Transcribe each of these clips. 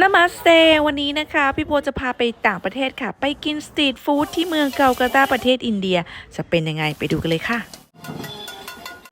นามาสเตวันนี้นะคะ พี่โบจะพาไปต่างประเทศค่ะ ไปกินสตรีทฟู้ดที่เมืองเกาลกาตาประเทศอินเดีย จะเป็นยังไงไปดูกันเลยค่ะ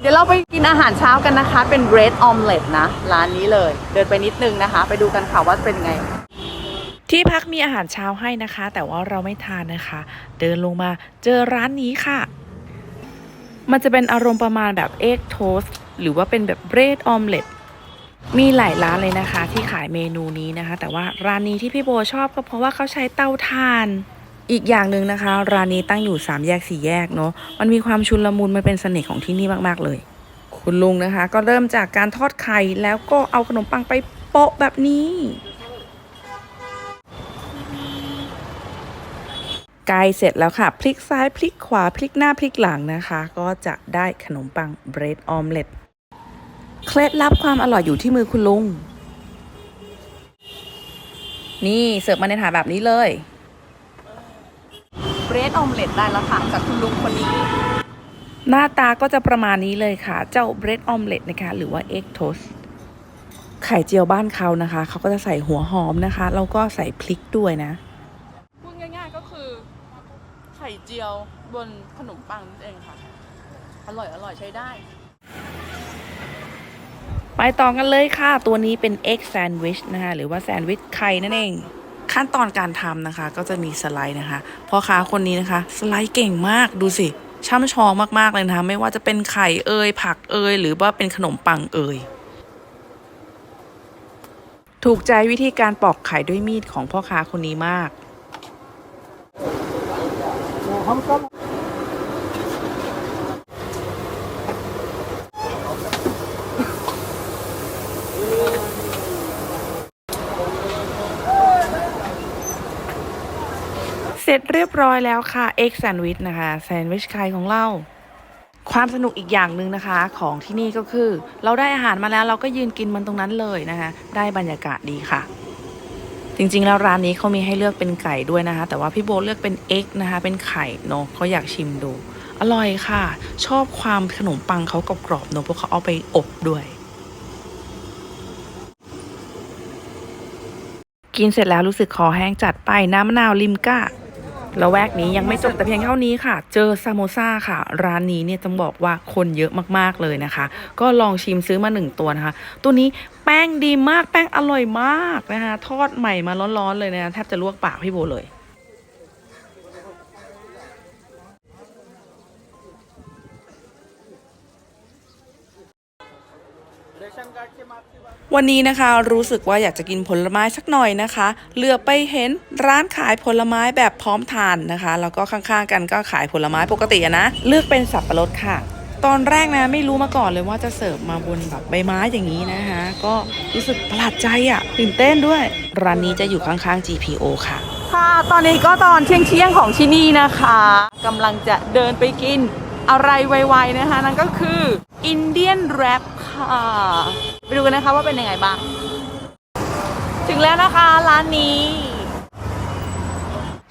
เดี๋ยวเราไปกินอาหารเช้ากันนะคะ เป็น red omelet นะ ร้านนี้เลย เดินไปนิดนึงนะคะ ไปดูกันค่ะว่าเป็นไง ที่พักมีอาหารเช้าให้นะคะ แต่ว่าเราไม่ทานนะคะ เดินลงมาเจอร้านนี้ค่ะ มันจะเป็นอารมณ์ประมาณแบบเอ็กโทสหรือว่าเป็นแบบเบรดออมเล็ต มีหลายร้านเลยนะคะ ที่ขายเมนูนี้นะคะ แต่ว่าร้านนี้ที่พี่โบชอบก็เพราะว่าเขาใช้เตาถ่าน อีกอย่างหนึ่งนะคะ ร้านนี้ตั้งอยู่3แยก4แยกเนาะมันมีความชุลมุนมันเป็นเสน่ห์ของที่นี่มากๆเลย คุณลุงนะคะ ก็เริ่มจากการทอดไข่แล้วก็เอาขนมปังไปโปะแบบนี้ ไกลเสร็จแล้วค่ะ พลิกซ้ายพลิกขวาพลิกหน้าพลิกหลังนะคะ ก็จะได้ขนมปังเบรดออมเล็ต เคล็ดลับความอร่อยอยู่ที่มือคุณลุง นี่เสิร์ฟมาในถาดแบบนี้เลย red omelet ได้แล้วค่ะจากคุณลุงคนนี้ หน้าตาก็จะประมาณนี้เลยค่ะ เจ้าเบรดออมเล็ตนะคะ หรือว่าเอ็กโทสไข่เจียวบ้านเขานะคะ เขาก็จะใส่หัวหอมนะคะ แล้วก็ใส่พริกด้วยนะ พูดง่าย ๆก็คือไข่เจียวบนขนมปังนั่นเองค่ะ อร่อยอร่อยใช้ได้ ไปต่อกันเลยค่ะ ตัวนี้เป็น egg sandwich นะคะหรือว่าแซนด์วิชไข่นั่นเอง ขั้นตอนการทำนะคะ ก็จะมีสไลด์นะคะพ่อค้าคนนี้นะคะ สไลด์เก่งมากดูสิช่ำชองมากๆเลยนะคะ ไม่ว่าจะเป็นไข่เอยผักเอยหรือว่าเป็นขนมปังเอยถูกใจวิธีการปอกไข่ด้วยมีดของพ่อค้าคนนี้มาก สร็จเรียบร้อยแล้วค่ะเอ็กแซนด์วิชนะคะแซนด์วิชไข่ของเราความสนุกอีกอย่างหนึ่งนะคะของที่นี่ก็คือ เราได้อาหารมาแล้วเราก็ยืนกินมันตรงนั้นเลยนะคะได้บรรยากาศดีค่ะ จริงๆแล้วร้านนี้เขามีให้เลือกเป็นไก่ด้วยนะคะ แต่ว่าพี่โบเลือกเป็นเอ็กนะคะเป็นไข่เนาะเขาอยากชิมดู อร่อยค่ะ ชอบความขนมปังเขากรอบๆเนาะเพราะเขาเอาไปอบด้วย กินเสร็จแล้วรู้สึกคอแห้งจัดไปน้ำมะนาวลิมก้า แล้วแวกนี้ยังไม่จบแต่เพียงเท่านี้ค่ะ เจอซาโมซาค่ะ ร้านนี้เนี่ยต้องบอกว่าคนเยอะมากๆเลยนะคะ ก็ลองชิมซื้อมาหนึ่งตัวนะคะ ตัวนี้แป้งดีมากแป้งอร่อยมากนะคะ ทอดใหม่มาร้อนๆเลยนะแทบจะลวกปากพี่โบเลย วันนี้นะคะรู้สึกว่าอยากจะกินผลไม้สักหน่อยนะคะ เลือกไปเห็นร้านขายผลไม้แบบพร้อมทานนะคะ แล้วก็ข้างๆกันก็ขายผลไม้ปกตินะ เลือกเป็นสับปะรดค่ะ ตอนแรกนะไม่รู้มาก่อนเลยว่าจะเสิร์ฟมาบนแบบใบไม้อย่างนี้นะคะ ก็รู้สึกประหลาดใจอะตื่นเต้นด้วย ร้านนี้จะอยู่ข้างๆ GPO ค่ะ ค่ะตอนนี้ก็ตอนเที่ยงเที่ยงๆของที่นี่นะคะกำลังจะเดินไปกินอะไรไวๆนะคะนั่นก็คืออินเดียนแรป ค่ะไปดูกันนะคะว่าเป็นยังไงบ้าง ถึงแล้วนะคะร้านนี้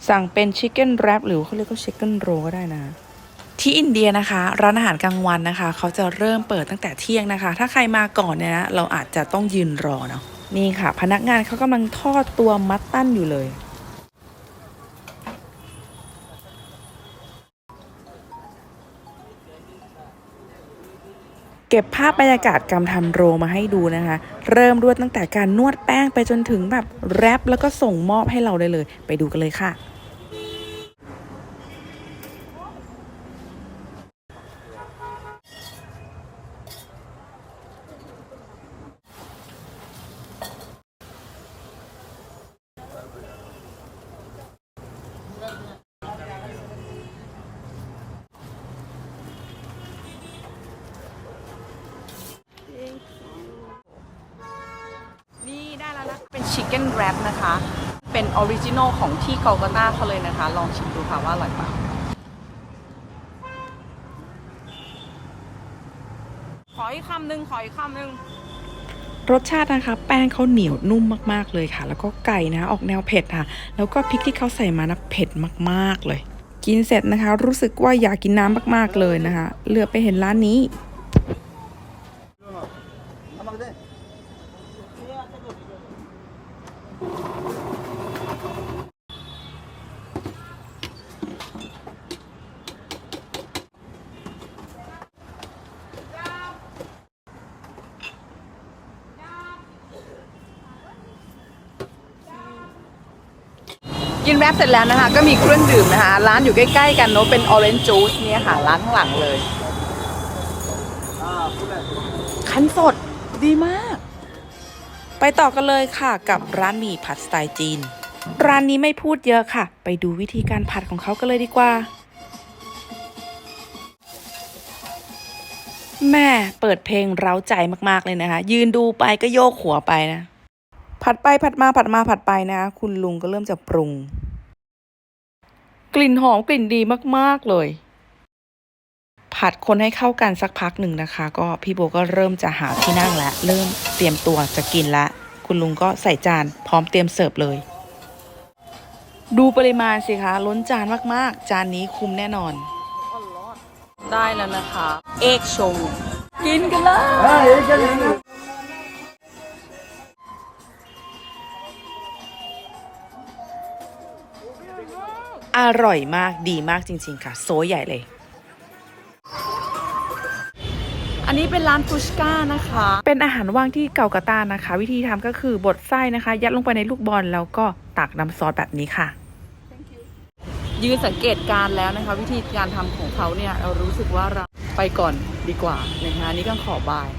สั่งเป็นชิคเก้นแรปหรือเขาเรียกว่าชิคเก้นโรก็ได้นะที่อินเดียนะคะร้านอาหารกลางวันนะคะ เขาจะเริ่มเปิดตั้งแต่เที่ยงนะคะ ถ้าใครมาก่อนเนี่ยนะเราอาจจะต้องยืนรอเนาะนี่ค่ะ พนักงานเขากำลังทอดตัวมัตตันอยู่เลย เก็บภาพบรรยากาศการทำโรมาให้ดูนะคะ เริ่มด้วยตั้งแต่การนวดแป้งไปจนถึงแบบแรปแล้วก็ส่งมอบให้เราได้เลย ไปดูกันเลยค่ะ เป็นชิคเก้นแรปนะคะ เป็นออริจินอลของที่เกาลกาตาเขาเลยนะคะ ลองชิมดูค่ะว่าอร่อยเปล่าขออีกคำหนึ่งขออีกคำหนึ่งรสชาตินะคะ แป้งเขาเหนียวนุ่มมากๆเลยค่ะ แล้วก็ไก่นะออกแนวเผ็ดค่ะ แล้วก็พริกที่เขาใส่มานะเผ็ดมากๆเลย กินเสร็จนะคะ รู้สึกว่าอยากกินน้ำมากๆเลยนะคะเลือกไปเห็นร้านนี้ กินแรปเสร็จแล้วนะคะ ก็มีเครื่องดื่มนะคะ ร้านอยู่ใกล้ ๆ กันเนอะเป็น orange juice เนี่ยค่ะ ร้านข้างหลังเลย คันสดดีมาก ไปต่อกันเลยค่ะกับร้านหมี่ผัดสไตล์จีน ร้านนี้ไม่พูดเยอะค่ะ ไปดูวิธีการผัดของเขากันเลยดีกว่าแม่เปิดเพลงเร้าใจมากๆเลยนะคะ ยืนดูไปก็โยกหัวไปนะ ผัดไปผัดมาผัดมาผัดไปนะ คุณลุงก็เริ่มจะปรุง กลิ่นหอมกลิ่นดีมากๆเลย ผัดคนให้เข้ากันสักพักหนึ่งนะคะ ก็พี่โบก็เริ่มจะหาที่นั่งแล้วเริ่มเตรียมตัวจะกินแล้วคุณลุงก็ใส่จานพร้อมเตรียมเสิร์ฟเลย ดูปริมาณสิคะล้นจานมากๆ จานนี้คุ้มแน่นอน ได้แล้วนะคะ เอกโชว์กินกันเลย อร่อยมากดีมากจริง ๆ ค่ะ โซใหญ่เลย อันนี้เป็นร้านฟุชก้านะคะ เป็นอาหารว่างที่เก่ากระตานนะคะ วิธีทำก็คือบดไส้นะคะ ยัดลงไปในลูกบอลแล้วก็ตักน้ำซอสแบบนี้ค่ะยืนสังเกตการณ์แล้วนะคะ วิธีการทำของเขาเนี่ยเรารู้สึกว่าเราไปก่อนดีกว่านะคะอันนี่ก็ขอบาย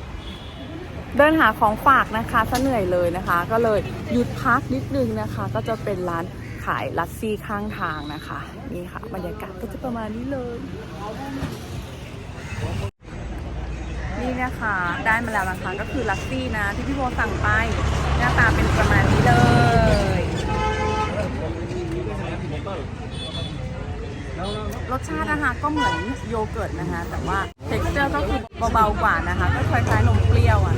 เดินหาของฝากนะคะซะเหนื่อยเลยนะคะ ก็เลยหยุดพักนิดนึงนะคะ ก็จะเป็นร้านขายลัสซี่ข้างทางนะคะ นี่ค่ะ บรรยากาศก็จะประมาณนี้เลย นี่นะคะ ได้มาแล้วนะคะก็คือลัสซี่นะ ที่พี่โบสั่งไป หน้าตาเป็นประมาณนี้เลยรสชาตินะคะก็เหมือนโยเกิร์ตนะคะ แต่ว่า t e x t อร์ก็คือเบาๆกว่านะคะ ก็คล้ายๆนมเปรี้ยวอะ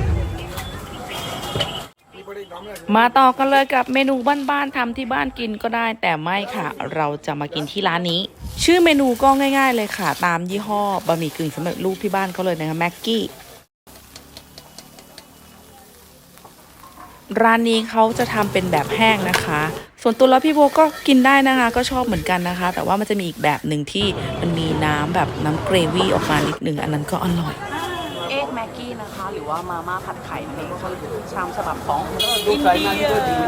มาต่อกันเลยกับเมนูบ้านๆทำที่บ้านกินก็ได้ แต่ไม่ค่ะ เราจะมากินที่ร้านนี้ ชื่อเมนูก็ง่าย ๆ เลยค่ะ ตามยี่ห้อบะหมี่กึ่งสำเร็จรูปที่บ้านเขาเลยนะคะแม็กกี้ร้านนี้เขาจะทำเป็นแบบแห้งนะคะ ส่วนตัวแล้วพี่โบก็กินได้นะคะ ก็ชอบเหมือนกันนะคะ แต่ว่ามันจะมีอีกแบบหนึ่งที่มันมีน้ำแบบน้ำเกรวี่ออกมานิดหนึ่งอันนั้นก็อร่อย ว่ามาม่าผัดไข่นั่นเองคือชามฉบับของอินเดีย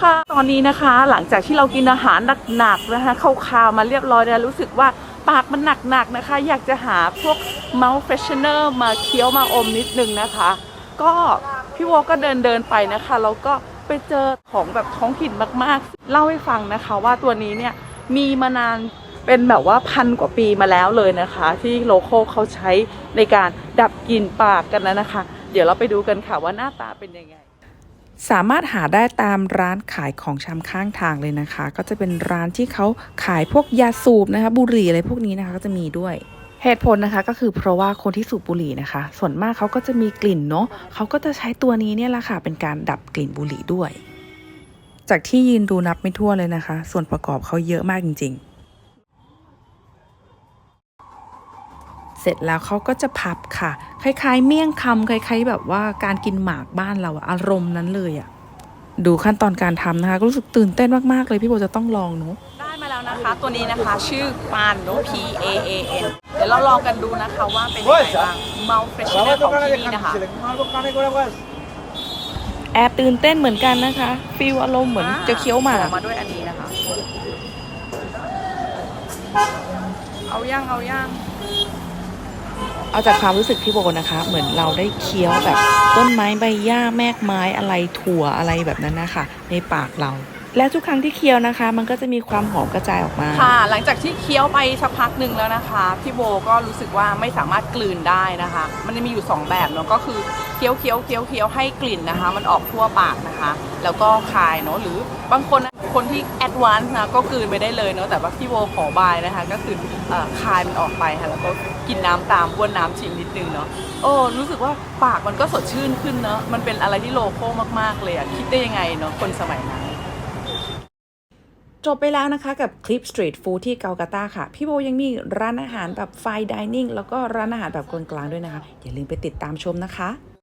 ค่ะตอนนี้นะคะ หลังจากที่เรากินอาหารหนักๆนะคะข้าวๆมาเรียบร้อยแล้วรู้สึกว่าปากมันหนักๆนะคะ อยากจะหาพวก mouth freshener มาเคี้ยวมาอมนิดนึงนะคะ ก็พี่โวก็เดินเดินๆไปนะคะแล้วก็ไปเจอของแบบท้องถิ่นมากๆ เล่าให้ฟังนะคะว่าตัวนี้เนี่ยมีมานาน เป็นแบบว่าพันกว่าปีมาแล้วเลยนะคะ ที่โลโก้เขาใช้ในการดับกลิ่นปากกันนะนะคะ เดี๋ยวเราไปดูกันค่ะว่าหน้าตาเป็นยังไง สามารถหาได้ตามร้านขายของชำข้างทางเลยนะคะ ก็จะเป็นร้านที่เขาขายพวกยาสูบนะคะ บุหรี่อะไรพวกนี้นะคะก็จะมีด้วยเหตุผลนะคะก็คือเพราะว่าคนที่สูบบุหรี่นะคะ ส่วนมากเขาก็จะมีกลิ่นเนาะเขาก็จะใช้ตัวนี้เนี่ยแหละค่ะเป็นการดับกลิ่นบุหรี่ด้วย จากที่ยืนดูนับไม่ทั่วเลยนะคะ ส่วนประกอบเขาเยอะมากจริง ๆ เสร็จแล้วเขาก็จะพับค่ะ คล้ายๆ เมี่ยงคำคล้าย ๆ แบบว่าการกินหมากบ้านเราอะอารมณ์นั้นเลยอะดูขั้นตอนการทำนะคะ ก็รู้สึกตื่นเต้นมากๆเลยพี่โบจะต้องลองเนาะได้มาแล้วนะคะ ตัวนี้นะคะชื่อปานโน P A A N เดี๋ยวเราลองกันดูนะคะว่าเป็นยังไงบ้าง mouth freshener ของที่นี่นะคะแอบตื่นเต้นเหมือนกันนะคะฟีลอารมณ์เหมือนจะเคี้ยวหมากออกมาด้วยอันนี้นะคะ เอาย่างเอาย่าง เอาจากความรู้สึกพี่โบนะคะ เหมือนเราได้เคี้ยวแบบต้นไม้ใบหญ้าแมกไม้อะไรถั่วอะไรแบบนั้นนะคะในปากเรา และทุกครั้งที่เคี้ยวนะคะ มันก็จะมีความหอมกระจายออกมา ค่ะ หลังจากที่เคี้ยวไปสักพักหนึ่งแล้วนะคะพี่โบก็รู้สึกว่าไม่สามารถกลืนได้นะคะ มันจะมีอยู่ 2 แบบเนาะก็คือเคี้ยวเคี้ยวเคี้ยวเคี้ยวให้กลิ่นนะคะ มันออกทั่วปากนะคะ แล้วก็คายเนาะหรือบางคน คนที่แอดวานซ์นะก็กลืนไปได้เลยเนาะแต่ว่าพี่โบขอบายนะคะ ก็คือคายมันออกไปค่ะแล้วก็กินน้ำตามบ้วนน้ำชิมนิดนึงเนาะโอ้รู้สึกว่าปากมันก็สดชื่นขึ้นเนาะมันเป็นอะไรที่โลโก้มากๆเลยอะคิดได้ยังไงเนาะคนสมัยนั้นจบไปแล้วนะคะกับคลิปสตรีทฟู้ดที่เกาลาตาค่ะ พี่โบยังมีร้านอาหารแบบไฟดิเนิ่งแล้วก็ร้านอาหารแบบกลางๆด้วยนะคะ อย่าลืมไปติดตามชมนะคะ